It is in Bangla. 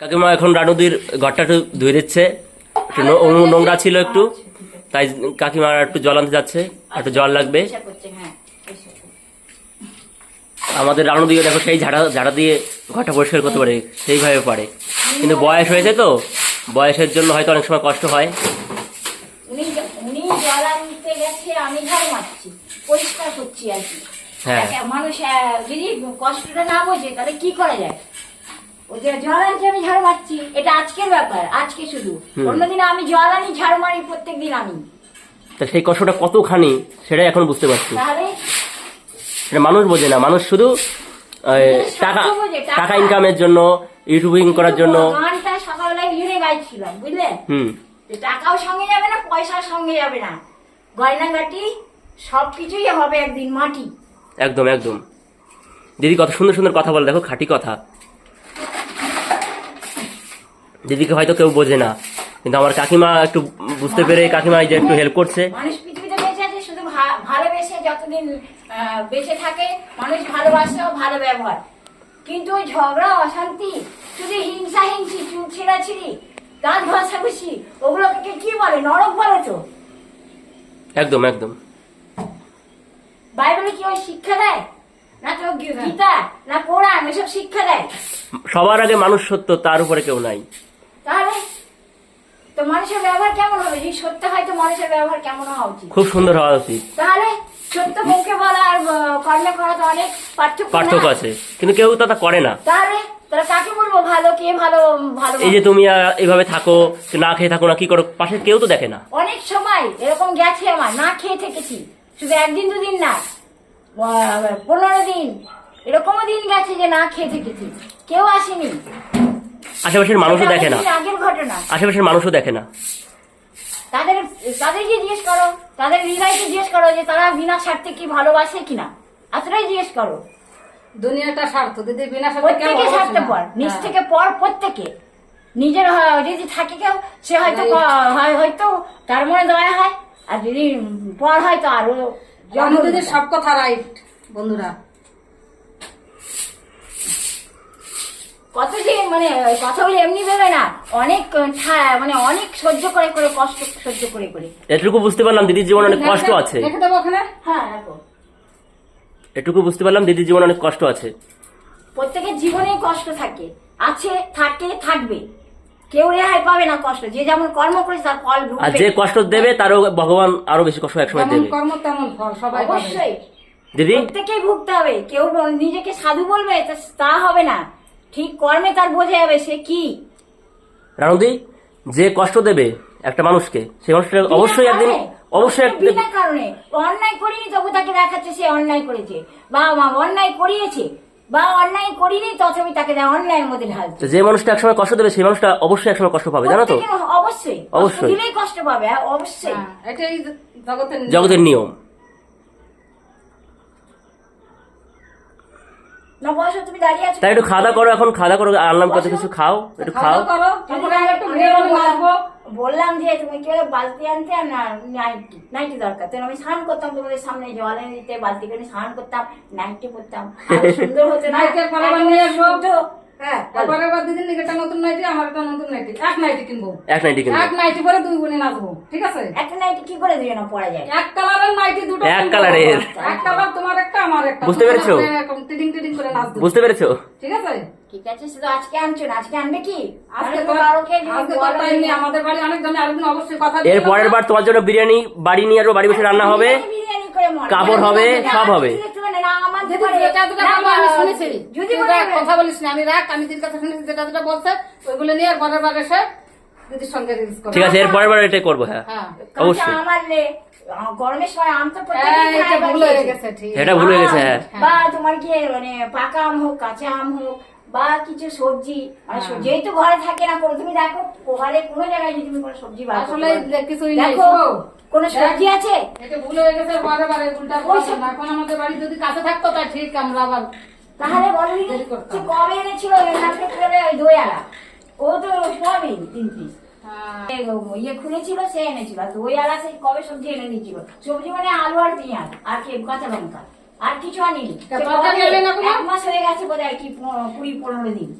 কাকিমা এখন রানুদির ঘরটা একটু ধুয়ে দিচ্ছে। একটু নোংরা ছিল একটু তাই কাকিমা একটু জল আনতে যাচ্ছে একটু জল লাগবে। হ্যাঁ। আমাদের রানু দিয়ে দেখো সেই ঝাড়া ঝাড়া দিয়ে ঘরটা পরিষ্কার করতে পারে সেইভাবে পারে। কিন্তু বয়স হয়েছে তো বয়সের জন্য হয়তো অনেক সময় কষ্ট হয়। হ্যাঁ। মানুষ যদি কষ্টটা না বোঝে তাহলে কি করা যায়? ওই যে জল আনছে আমি ঝাড় মারছি এটা আজকের ব্যাপার আজকে শুধু। অন্যদিন আমি জল আনি ঝাড় মারি প্রত্যেক আমি তা সেই কষ্টটা কতখানি সেটাই এখন বুঝতে পারছি। তাহলে সেটা মানুষ বোঝে না মানুষ শুধু টাকা ইনকামের জন্য ইউটিউবিং করার জন্য। গানটা সকালবেলায় হিরে গাইছিলাম বুঝলে? হুম। টাকাও সঙ্গে যাবে না পয়সা সঙ্গে যাবে না। গয়নাগাটি সব কিছুই হবে একদিন মাটি। একদম একদম। দিদি কত সুন্দর সুন্দর কথা বলে দেখো খাঁটি কথা। দিদিকে হয়তো কেউ বোঝে না। কিন্তু আমার কাকিমা একটু বুঝতে পেরে কাকিমা এই যে একটু হেল্প করছে। মানুষ পৃথিবীতে বেঁচে আছে শুধু ভালোবেসে যতদিন বেঁচে থাকে মানুষ ভালোবাসে ও ভালো ব্যবহার। কিন্তু ওই ঝগড়া অশান্তি শুধু হিংসা হিংসি চুপ দাঁত ঘষাঘষি ওগুলোকে কি বলে? নরক বলে তো। একদম একদম। বাইবেলে কি ওই শিক্ষা দেয়? না তো গীতা না কোরআন এসব শিক্ষা দেয়? সবার আগে মানুষ সত্য তার উপরে কেউ নাই। তো মানুষের ব্যবহার কেমন হবে? যদি সত্য হয় তো মানুষের ব্যবহার কেমন হওয়া উচিত? খুব সুন্দর হওয়া উচিত। তাহলে সত্য মুখে বলা আর কর্মে করা তো অনেক পার্থক্য পার্থক্য আছে। কিন্তু কেউ তা তা করে না। তাহলে তারা কাকে বলব? ভালো কে ভালো ভালো এই যে তুমি এইভাবে থাকো না খেয়ে থাকো না কি করো? পাশে কেউ তো দেখে না। অনেক সময় এরকম গেছে আমার না খেয়ে থেকেছি। শুধু একদিন দুদিন না পনেরো দিন এরকমও দিন গেছে যে না খেয়ে থেকেছি। কেউ আসেনি। আশেপাশের মানুষও দেখে না। আগের ঘটনা। আশেপাশের মানুষও দেখে না। তাদের তাদেরকে জিজ্ঞেস করো তাদের হৃদয়কে জিজ্ঞেস করো যে তারা বিনা স্বার্থে কি ভালোবাসে কিনা। এতটাই জিজ্ঞেস করো। দুনিয়াটা স্বার্থ দিদি বিনা স্বার্থে প্রত্যেকে নিচ হ্যাঁ। থেকে পর প্রত্যেকে। নিজের যদি থাকে কেউ সে হয়তো হয়- হয়তো তার মনে দয়া হয় আর যদি পর হয় তো আরও দিদির সব কথা রাইট বন্ধুরা। কত যে মানে কথাগুলো এমনি ভেবে না। অনেক মানে অনেক সহ্য করে করে কষ্ট সহ্য করে করে। এটুকু বুঝতে পারলাম দিদির জীবনে অনেক কষ্ট আছে। রেখে দেবো ওখানে। হ্যাঁ দেখো। এটুকু বুঝতে পারলাম দিদির জীবনে অনেক কষ্ট আছে। প্রত্যেকের জীবনে কষ্ট থাকে। আছে থাকে থাকবে। কেউ রেহাই পাবে না কষ্ট। যে যেমন কর্ম করেছে তার ফল আর যে কষ্ট দেবে তারও ভগবান আরও বেশি কষ্ট একসময় দেবে। কর্ম তেমন ফল সবাই পাবে। অবশ্যই। দিদি? প্রত্যেকেই ভুগতে হবে। কেউ নিজেকে সাধু বলবে তা হবে না। ঠিক কর্মে তার বোঝা যাবে সে কি। রানুদি যে কষ্ট দেবে একটা মানুষকে সেই মানুষটা অবশ্যই একদিন অবশ্যই বিনা কারণে। অন্যায় করিনি তবু তাকে দেখাচ্ছে সে অন্যায় করেছে। বা মা অন্যায় করিয়েছে। বা অন্যায় করিনি তথাপি তাকে দেয় অন্যায়ের মধ্যে ঢালছে যে মানুষটা একসময় কষ্ট দেবে সেই মানুষটা অবশ্যই একসময় কষ্ট পাবে জানো তো? অবশ্যই। অবশ্যই। দিলেই কষ্ট পাবে হ্যাঁ, অবশ্যই। হ্যাঁ, এটাই জগতের নিয়ম। জগতের নিয়ম না তুমি দাঁড়িয়ে আছো তাই একটু খাওয়া করো এখন খাওয়া করো আনলাম কত কিছু খাও একটু খাও। করো বললাম যে তুমি কি বালতি আনতে? আর না নাইটি নাইটি দরকার। তো আমি স্নান করতাম তোমাদের সামনে জল এনে দিতে বালতি করে স্নান করতাম নাইটি পরতাম সুন্দর হতো নাইটি পরে নিয়ে আসব। হ্যাঁ একটা নতুন নাইটি আমার একটা নতুন নাইটি এক নাইটি কিনবো। এক নাইটি কিনবো। এক নাইটি পরে দুই বোনে নাচবো ঠিক আছে? একটা নাইটি কি করে দিয়ে না পড়া যায়? এক কালারের নাইটি দুটো এক কালারের। এক কালার আমার একটা বুঝতে পেরেছ? টিডিং টিডিং করে নাচবো বুঝতে পেরেছ? ঠিক আছে? ঠিক আছে শুধু আজকে আনছো আজকে আনবে কি? আজকে আজকে তো তো আজকে তো টাইম নেই আমাদের বাড়ি অনেক জনে আরেকদিন অবশ্যই কথা এর পরের বার তোমার জন্য বিরিয়ানি বাড়ি নিয়ে আসব বাড়ি বসে রান্না হবে। মনে কাপড় হবে, সব হবে। কথা বলিস না আমি রাখ আমি কথা শুনেছি যেটা যেটা বলছে ওইগুলো নিয়ে পরের বার এসে ঠিক আছে এর পরের বার এটাই করব হ্যাঁ। হ্যাঁ। অবশ্যই। গরমের সময় আম তো হ্যাঁ এটা ভুল হয়ে গেছে ঠিক এটা ভুল হয়ে গেছে হ্যাঁ বা তোমার কি মানে পাকা আম হোক কাঁচা আম হোক বা কিছু সবজি মানে হ্যাঁ। যেহেতু ঘরে থাকে না কোনো তুমি দেখো ঘরে কোনো জায়গায় যদি তুমি কোনো সবজি বার আসলে। কিছুই নাই শুনো। সবজি আছে এটা ভুল হয়ে গেছে না এখন আমাদের বাড়ি যদি কাছে থাকতো তা ঠিক আমরা আবার তাহলে বলো। কবে এনেছিল ওই দইয়ালা ও তো সবই তিন পিস ইয়ে খুলেছিল সে এনেছিল আর আলা সে কবে সবজি এনে দিয়েছিল সবজি মানে আলু আর পেঁয়াজ আর কি কাঁচা লঙ্কা আর কিছু আনিনি তা সে তরকারি কবে? আনলে না কোনো? এক মাস হয়ে গেছে বোধ হয় কি কুড়ি পনেরো দিন